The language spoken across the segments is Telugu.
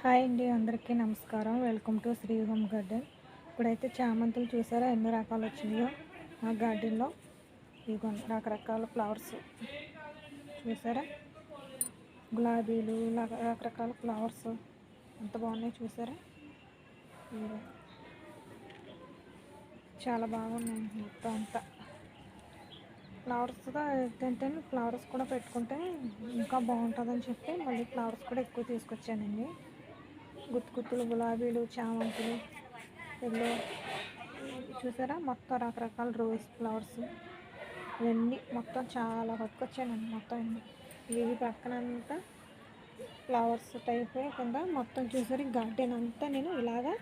హాయ్ అండి అందరికీ నమస్కారం. Welcome to Sri home garden. ఇప్పుడైతే చామంతులు చూసారా? ఎన్ని రకాలు వచ్చినాయో ఆ గార్డెన్లో. ఇదిగో రకరకాల ఫ్లవర్స్ చూసారా? గులాబీలు రకరకాల ఫ్లవర్స్ ఎంత బాగున్నాయి చూసారా? చాలా బాగున్నాయి మొత్తం అంతా. ఫ్లవర్స్గా ఏంటంటే ఫ్లవర్స్ కూడా పెట్టుకుంటే ఇంకా బాగుంటుందని చెప్పి మళ్ళీ ఫ్లవర్స్ కూడా ఎక్కువ తీసుకొచ్చానండి. గుత్తు గుత్తులు గులాబీలు చామంతులు ఎల్లో. చూసారా? మొత్తం రకరకాల రోజ్ ఫ్లవర్స్. ఇవన్నీ మొత్తం చాలా పట్టుకొచ్చానండి మొత్తం. అన్ని ఇవి పక్కనంతా ఫ్లవర్స్ టైప్ కింద మొత్తం చూసారు. గార్డెన్ అంతా నేను ఇలాగా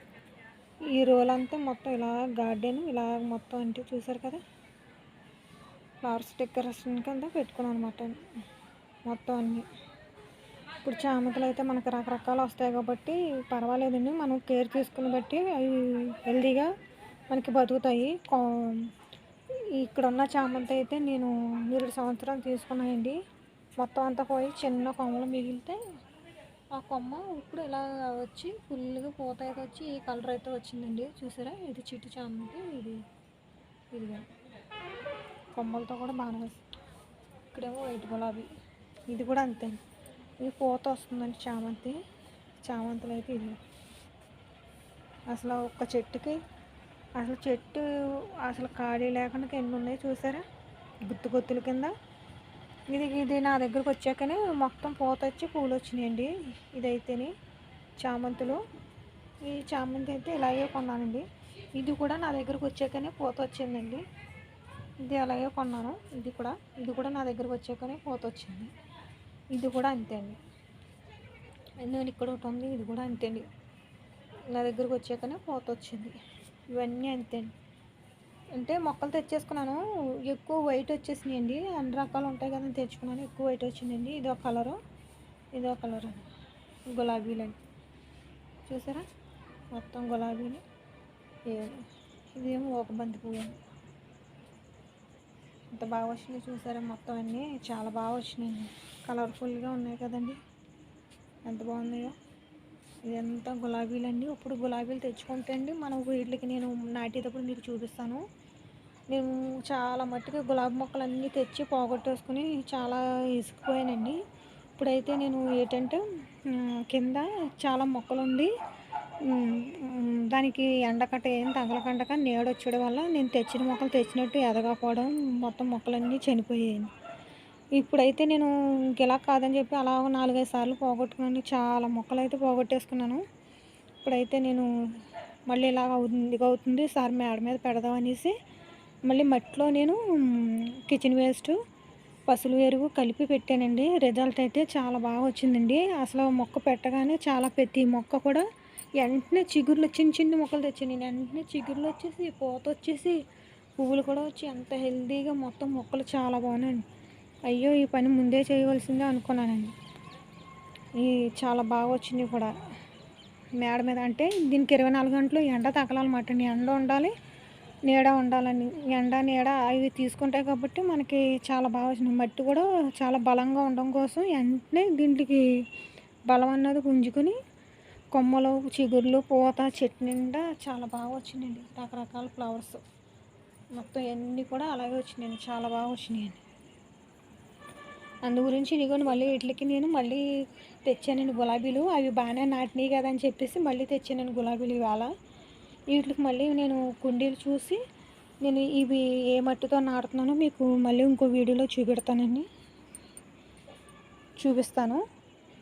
ఈ రోల్ అంతా మొత్తం ఇలా గార్డెన్ ఇలా మొత్తం అంటే చూసారు కదా? ఫ్లవర్స్ డెకరేషన్ కింద పెట్టుకున్నాను అనమాట మొత్తం అన్నీ. ఇప్పుడు చామకలు అయితే మనకు రకరకాలు వస్తాయి కాబట్టి పర్వాలేదండి. మనం కేర్ తీసుకుని బట్టి అవి హెల్దీగా మనకి బతుకుతాయి. ఇక్కడ ఉన్న చామంతి అయితే నేను ఏడు సంవత్సరం తీసుకున్నాయండి మొత్తం అంతా పోయి చిన్న కొమ్మలు మిగిలితే ఆ కొమ్మ ఇప్పుడు ఇలా వచ్చి ఫుల్గా పూత అయితే వచ్చి ఈ కలర్ అయితే వచ్చిందండి. చూసారా? ఇది చిట్టు చామంతి ఇది ఇదిగా. కొమ్మలతో కూడా బాగా ఇక్కడేమో వైట్ గులాబీ. ఇది కూడా అంతే. ఇది పూత వస్తుందండి చామంతి. చామంతులు అయితే ఇది అసలు ఒక్క చెట్టుకి అసలు చెట్టు అసలు ఖాళీ లేకుండా ఎన్ని ఉన్నాయి చూసారా? గుత్తు గుత్తుల కింద. ఇది ఇది నా దగ్గరకు వచ్చాకనే మొత్తం పూత వచ్చి పూలు వచ్చినాయండి. ఇదైతేనే చామంతులు. ఈ చామంతి అయితే ఇలాగే కొన్నానండి. ఇది కూడా నా దగ్గరకు వచ్చాకనే పూత వచ్చిందండి. ఇది అలాగే కొన్నాను. ఇది కూడా ఇది కూడా నా దగ్గరకు వచ్చాకనే పూత వచ్చింది. ఇది కూడా అంతే అండి. నేను ఇక్కడ ఒకటి ఉంది ఇది కూడా అంతే అండి. నా దగ్గరకు వచ్చాకనే పూత వచ్చింది. ఇవన్నీ అంతే అండి. అంటే మొక్కలు తెచ్చేసుకున్నాను ఎక్కువ వైట్ వచ్చేసినాయండి అన్ని రకాలు ఉంటాయి కదా అని తెచ్చుకున్నాను ఎక్కువ వైట్ వచ్చిందండి. ఇది ఒక కలరు ఇది ఒక కలరు గులాబీలండి చూసారా? మొత్తం గులాబీలు. ఇదేమో ఒక బంతి పువ్వు అండి. ఎంత బాగా వచ్చినాయి చూసారా? మొత్తం అన్నీ చాలా బాగా వచ్చినాయి. కలర్ఫుల్గా ఉన్నాయి కదండి. ఎంత బాగున్నాయో. ఇదంతా గులాబీలు అండి ఇప్పుడు గులాబీలు తెచ్చుకుంటే అండి మనం వీటికి నేను నాటేటప్పుడు మీకు చూపిస్తాను. నేను చాలా మట్టుకు గులాబీ మొక్కలు అన్నీ తెచ్చి పోగొట్టేసుకుని చాలా ఇసుకుపోయానండి. ఇప్పుడైతే నేను ఏంటంటే కింద చాలా మొక్కలు ఉంది దానికి ఎండకట్ట ఏం తగలకండక నీడ వచ్చడం వల్ల నేను తెచ్చిన మొక్కలు తెచ్చినట్టు ఎదగకపోవడం మొత్తం మొక్కలన్నీ చనిపోయాయి. ఇప్పుడైతే నేను ఇంకెలా కాదని చెప్పి అలా నాలుగైదు సార్లు పోగొట్టుకున్నాను. చాలా మొక్కలు అయితే పోగొట్టేసుకున్నాను. ఇప్పుడైతే నేను మళ్ళీ ఇలా అవుతుంది అవుతుంది. సార్ మేడ మీద పెడదాం అనేసి మళ్ళీ మట్టిలో నేను కిచెన్ వేస్ట్ పసులు ఎరువు కలిపి పెట్టానండి. రిజల్ట్ అయితే చాలా బాగా వచ్చిందండి. అసలు మొక్క పెట్టగానే చాలా ప్రతి మొక్క కూడా వెంటనే చిగురులు చిన్న చిన్న మొక్కలు తెచ్చాను. నేను వెంటనే చిగురులు వచ్చేసి పూత వచ్చేసి పువ్వులు కూడా వచ్చి ఎంత హెల్తీగా మొత్తం మొక్కలు చాలా బాగున్నాయండి. అయ్యో ఈ పని ముందే చేయవలసిందే అనుకున్నానండి. ఈ చాలా బాగా వచ్చినాయి కూడా. మేడ మీద అంటే దీనికి ఇరవై నాలుగు గంటలు ఎండ తగలాలన్నమాట ఎండ ఉండాలి నీడ ఉండాలని. ఎండ నీడ అవి తీసుకుంటాయి కాబట్టి మనకి చాలా బాగా వచ్చింది. మట్టి కూడా చాలా బలంగా ఉండడం కోసం వెంటనే దీంట్లోకి బలం అన్నది పుంజుకొని కొమ్మలు చిగుర్లు పూత చెట్టు నిండా చాలా బాగా వచ్చినాయండి. రకరకాల ఫ్లవర్స్. మొత్తం అన్నీ కూడా అలాగే వచ్చినాయండి. చాలా బాగా వచ్చినాయండి. అందు గురించి ఇదిగోండి మళ్ళీ వీటికి నేను మళ్ళీ తెచ్చానండి గులాబీలు. అవి బాగానే నాటినాయి కదా అని చెప్పేసి మళ్ళీ తెచ్చానండి గులాబీలు ఇవాళ. వీటికి మళ్ళీ నేను కుండీలు చూసి నేను ఇవి ఏ మట్టితో నాటుతున్నానో మీకు మళ్ళీ ఇంకో వీడియోలో చూపెడతానండి. చూపిస్తాను.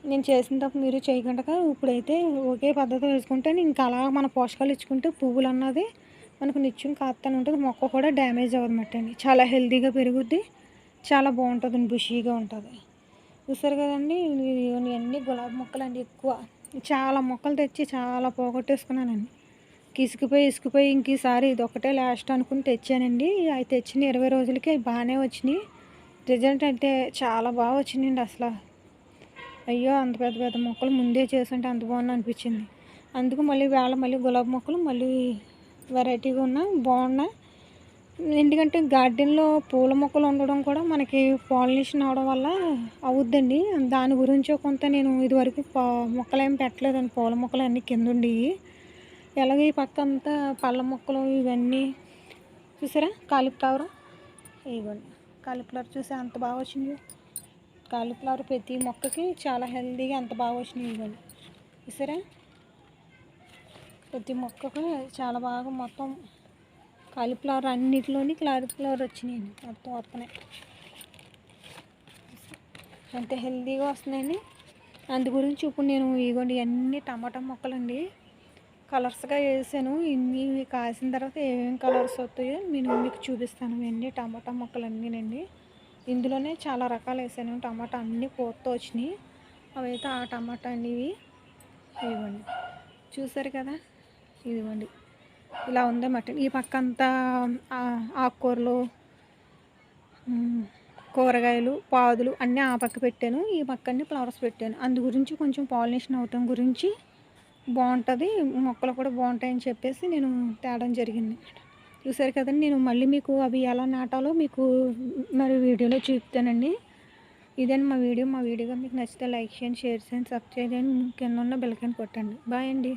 నేను చేసిన తప్పు మీరు చేయకుండా ఇప్పుడైతే ఒకే పద్ధతి వేసుకుంటే ఇంకా అలా మన పోషకాలు ఇచ్చుకుంటే పువ్వులు అన్నది మనకు నిత్యం కాస్తూనే ఉంటుంది. మొక్క కూడా డ్యామేజ్ అవ్వదన్నమాట అండి. చాలా హెల్తీగా పెరుగుద్ది. చాలా బాగుంటుంది బుషీగా ఉంటుంది. చూసారు కదండి ఇవన్నీ గులాబీ మొక్కలు అండి ఎక్కువ. చాలా మొక్కలు తెచ్చి చాలా పోగొట్టేసుకున్నానండి. ఇసుకుపోయి ఇసుకుపోయి ఇంక ఈసారి ఇది ఒకటే లాస్ట్ అనుకుని తెచ్చానండి. అవి తెచ్చిన ఇరవై రోజులకి అవి బాగానే వచ్చినాయి. రిజల్ట్ అయితే చాలా బాగా వచ్చినాయండి అసలు. అయ్యో అంత పెద్ద పెద్ద మొక్కలు ముందే చేసుంటే అంత బాగుంది అనిపించింది. అందుకు మళ్ళీ వేళ మళ్ళీ గులాబీ మొక్కలు మళ్ళీ వెరైటీగా ఉన్నా బాగున్నాయి ఎందుకంటే గార్డెన్లో పూల మొక్కలు ఉండడం కూడా మనకి పాలినేషన్ అవడం వల్ల అవుద్దండి. దాని గురించి కొంత నేను ఇదివరకు పా మొక్కలు ఏం పెట్టలేదండి. పూల మొక్కలు అన్నీ కింద ఉండి ఎలాగే ఈ పక్క అంతా పళ్ళ మొక్కలు ఇవన్నీ చూసారా? కాలిఫ్లవర్? ఇవ్వండి కాలిఫ్లవర్ చూసి అంత బాగా వచ్చింది. కాలీఫ్లవర్ ప్రతి మొక్కకి చాలా హెల్దీగా అంత బాగా వచ్చినాయి ఇవ్వండి. చూసారా? ప్రతి మొక్కకి చాలా బాగా మొత్తం కాలీఫ్లవర్ అన్నిటిలోని కాలీఫ్లవర్ వచ్చినాయండి. మొత్తం వస్తున్నాయి ఎంత హెల్దీగా వస్తున్నాయని అందు గురించి ఇప్పుడు నేను ఇగోండి ఇవన్నీ టమాటా మొక్కలండి. కలర్స్గా వేసాను. ఇన్ని కాసిన తర్వాత ఏమేమి కలర్స్ వస్తాయో నేను మీకు చూపిస్తాను. ఇవన్నీ టమాటా మొక్కలు అన్నీనండి ఇందులోనే చాలా రకాలు వేసాను. టమాటా అన్నీ పూర్తి వచ్చినాయి. అవైతే ఆ టమాటా అనేవి ఇవ్వండి చూసారు కదా? ఇదిగోండి. ఇలా ఉందన్నమాట ఈ పక్క అంతా ఆకుకూరలు కూరగాయలు పాదులు అన్నీ ఆ పక్క పెట్టాను. ఈ పక్కనే ఫ్లవర్స్ పెట్టాను. అందు గురించి కొంచెం పాలినేషన్ అవటం గురించి బాగుంటుంది. మొక్కలు కూడా బాగుంటాయని చెప్పేసి నేను తేడం జరిగింది. చూసారు కదండి నేను మళ్ళీ మీకు అవి ఎలా నాటాలో మీకు మరి వీడియోలో చూపుతానండి. ఇదండి మా వీడియో. మా వీడియోగా మీకు నచ్చితే లైక్ చేయండి షేర్ చేయండి సబ్స్క్రైబ్ చేయండి కింద ఉన్న బెల్కన్ కొట్టండి. బాయ్ అండి.